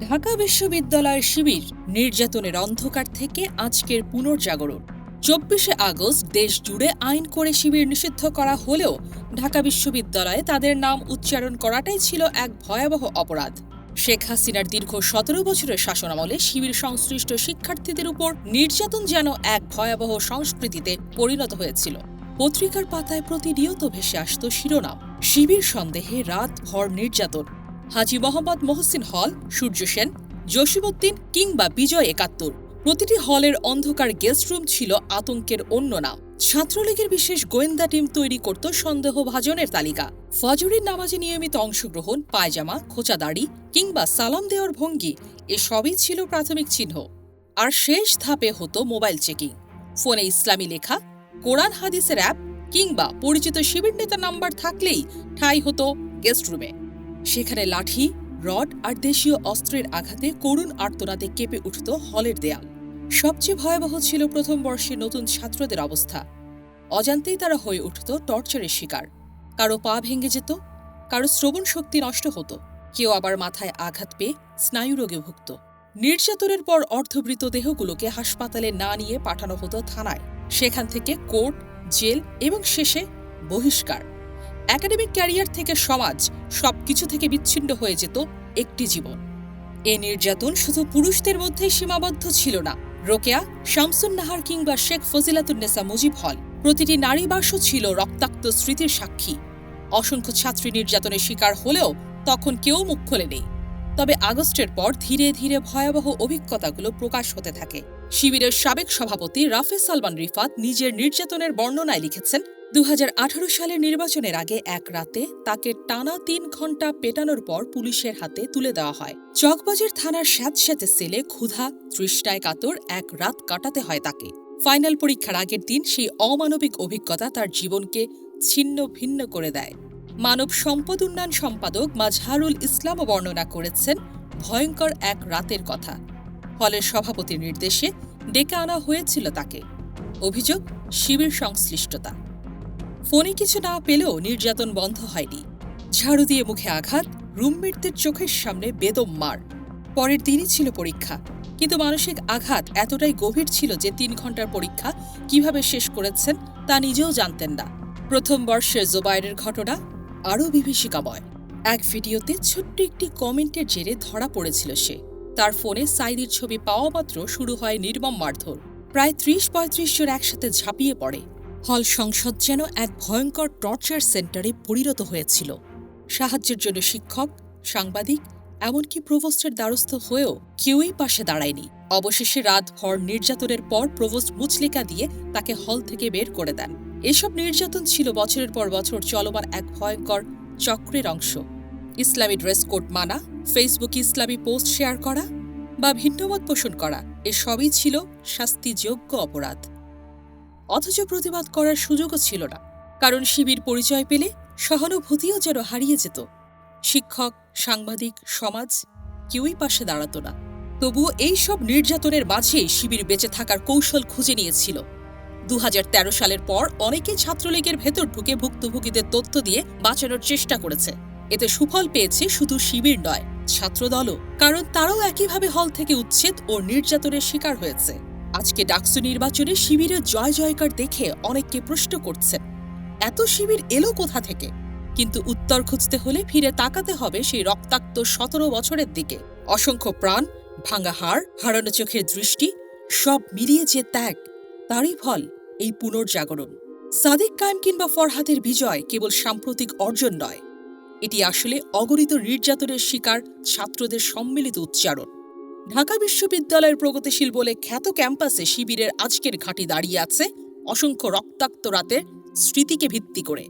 ঢাকা বিশ্ববিদ্যালয়ের শিবির নির্যাতনের অন্ধকার থেকে আজকের পুনর্জাগরণ। চব্বিশে আগস্ট দেশ জুড়ে আইন করে শিবির নিষিদ্ধ করা হলেও ঢাকা বিশ্ববিদ্যালয়ে তাদের নাম উচ্চারণ করাটাই ছিল এক ভয়াবহ অপরাধ। শেখ হাসিনার দীর্ঘ সতেরো বছরের শাসনামলে শিবির সংশ্লিষ্ট শিক্ষার্থীদের উপর নির্যাতন যেন এক ভয়াবহ সংস্কৃতিতে পরিণত হয়েছিল। পত্রিকার পাতায় প্রতিনিয়ত ভেসে আসত শিরোনাম। শিবির সন্দেহে রাত ভর নির্যাতন। হাজি মোহাম্মদ মহসিন হল, সূর্য সেন, জসিমউদ্দিন কিংবা বিজয় একাত্তর। প্রতিটি হলের অন্ধকার গেস্ট রুম ছিল আতঙ্কের অন্য নাম। ছাত্রলীগের বিশেষ গোয়েন্দা টিম তৈরি করত সন্দেহভাজনের তালিকা। ফজরের নামাজে নিয়মিত অংশগ্রহণ, পায়জামা, খোঁচা দাড়ি কিংবা সালাম দেওয়ার ভঙ্গি, এসবই ছিল প্রাথমিক চিহ্ন। আর শেষ ধাপে হতো মোবাইল চেকিং। ফোনে ইসলামী লেখা, কোরআন হাদিসের অ্যাপ কিংবা পরিচিত শিবির নেতার নাম্বার থাকলেই ঠাঁই হতো গেস্ট রুমে সেখানে লাঠি, রড আর দেশীয় অস্ত্রের আঘাতে করুণ আর্তনাদে কেঁপে উঠত হলের দেয়াল। সবচেয়ে ভয়াবহ ছিল প্রথম বর্ষের নতুন ছাত্রদের অবস্থা। অজান্তেই তারা হয়ে উঠত টর্চারের শিকার। কারও পা ভেঙে যেত, কারও শ্রবণ শক্তি নষ্ট হতো, কেউ আবার মাথায় আঘাত পেয়ে স্নায়ুরোগে ভুগত। নির্যাতনের পর অর্ধবৃত দেহগুলোকে হাসপাতালে না নিয়ে পাঠানো হতো থানায়। সেখান থেকে কোর্ট, জেল এবং শেষে বহিষ্কার। একাডেমিক ক্যারিয়ার থেকে সমাজ সবকিছু থেকে বিচ্ছিন্ন হয়ে যেত একটি জীবন। এ নির্যাতন শুধু পুরুষদের মধ্যেই সীমাবদ্ধ ছিল না। রোকেয়া শামসুন নাহার কিংবা শেখ ফজিলাতুন্নেসা মুজিব হল প্রতিটি নারী বাসও ছিল রক্তাক্ত স্মৃতির সাক্ষী। অসংখ্য ছাত্রী নির্যাতনের শিকার হলেও তখন কেউ মুখ খোলেনি। তবে আগস্টের পর ধীরে ধীরে ভয়াবহ অভিজ্ঞতাগুলো প্রকাশ হতে থাকে। শিবিরের সাবেক সভাপতি রাফে সালমান রিফাত নিজের নির্যাতনের বর্ণনায় লিখেছেন দু হাজার আঠারো সালের নির্বাচনের আগে এক রাতে তাকে টানা তিন ঘণ্টা পেটানোর পর পুলিশের হাতে তুলে দেওয়া হয়। চকবাজার থানার স্যাঁতস্যাঁতে সেলে ক্ষুধা, তৃষ্ণায় কাতর এক রাত কাটাতে হয় তাকে। ফাইনাল পরীক্ষার আগের দিন সেই অমানবিক অভিজ্ঞতা তার জীবনকে ছিন্ন ভিন্ন করে দেয়। মানব সম্পদ উন্নয়ন সম্পাদক মাজহারুল ইসলামও বর্ণনা করেছেন, ভয়ঙ্কর এক রাতের কথা। হলের সভাপতির নির্দেশে ডেকে আনা হয়েছিল তাকে। অভিযোগ, শিবির সংশ্লিষ্টতা। ফোনে কিছু না পেলেও নির্যাতন বন্ধ হয়নি। ঝাড়ু দিয়ে মুখে আঘাত, রুমমেটদের চোখের সামনে বেদম মার। পরের দিনই ছিল পরীক্ষা, কিন্তু মানসিক আঘাত এতটাই গভীর ছিল যে তিন ঘণ্টার পরীক্ষা কীভাবে শেষ করেছেন তা নিজেও জানতেন না। প্রথম বর্ষের জোবায়ের ঘটনা আরও বিভীষিকাময়। এক ভিডিওতে ছোট্ট একটি কমেন্টের জেরে ধরা পড়েছিল সে। তার ফোনে সাইদির ছবি পাওয়া মাত্র শুরু হয় নির্মম মারধর। প্রায় ত্রিশ পঁয়ত্রিশ জন একসাথে ঝাঁপিয়ে পড়ে। হল সংসদ যেন এক ভয়ঙ্কর টর্চার সেন্টারে পরিণত হয়েছিল। সাহায্যের জন্য শিক্ষক, সাংবাদিক, এমনকি প্রভোস্টের দ্বারস্থ হয়েও কেউই পাশে দাঁড়ায়নি। অবশেষে রাত ভর নির্যাতনের পর প্রভোস্ট মুচলিকা দিয়ে তাকে হল থেকে বের করে দেন। এসব নির্যাতন ছিল বছরের পর বছর চলমান এক ভয়ঙ্কর চক্রের অংশ। ইসলামী ড্রেস কোড মানা, ফেসবুকে ইসলামী পোস্ট শেয়ার করা বা ভিন্নমত পোষণ করা, এসবই ছিল শাস্তিযোগ্য অপরাধ। অথচ প্রতিবাদ করার সুযোগও ছিল না। কারণ শিবির পরিচয় পেলে সহানুভূতিও যেন হারিয়ে যেত। শিক্ষক, সাংবাদিক, সমাজ কেউই পাশে দাঁড়াত না। তবুও এই সব নির্যাতনের মাঝেই শিবির বেঁচে থাকার কৌশল খুঁজে নিয়েছিল। দু হাজার তেরো সালের পর অনেকেই ছাত্রলীগের ভেতর ঢুকে ভুক্তভোগীদের তথ্য দিয়ে বাঁচানোর চেষ্টা করেছে। এতে সুফল পেয়েছে শুধু শিবির নয়, ছাত্রদলও। কারণ তারাও একইভাবে হল থেকে উচ্ছেদ ও নির্যাতনের শিকার হয়েছে। আজকে ডাকসু নির্বাচনে শিবিরের জয় জয়কার দেখে অনেককে প্রশ্ন করছে। এত শিবির এলো কোথা থেকে? কিন্তু উত্তর খুঁজতে হলে ফিরে তাকাতে হবে সেই রক্তাক্ত সতেরো বছরের দিকে। অসংখ্য প্রাণ, ভাঙা হাড়, হারানো চোখের দৃষ্টি, সব মিলিয়ে যে ত্যাগ, তারই ফল এই পুনর্জাগরণ। সাদিক কায়েম কিংবা ফরহাদের বিজয় কেবল সাম্প্রতিক অর্জন নয়। এটি আসলে অগণিত নির্যাতনের শিকার ছাত্রদের সম্মিলিত উচ্চারণ। ঢাকা বিশ্ববিদ্যালয়ের প্রগতিশীল বলে খ্যাত ক্যাম্পাসে শিবিরের আজকের ঘাঁটি দাঁড়িয়ে আছে অসংখ্য রক্তাক্ত রাতের স্মৃতিকে ভিত্তি করে।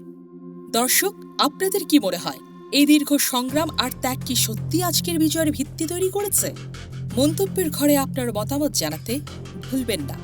দর্শক, আপনাদের কি মনে হয়, এই দীর্ঘ সংগ্রাম আর ত্যাগ কি সত্যি আজকের বিজয়ের ভিত্তি তৈরি করেছে? মন্তব্যের ঘরে আপনার মতামত জানাতে ভুলবেন না।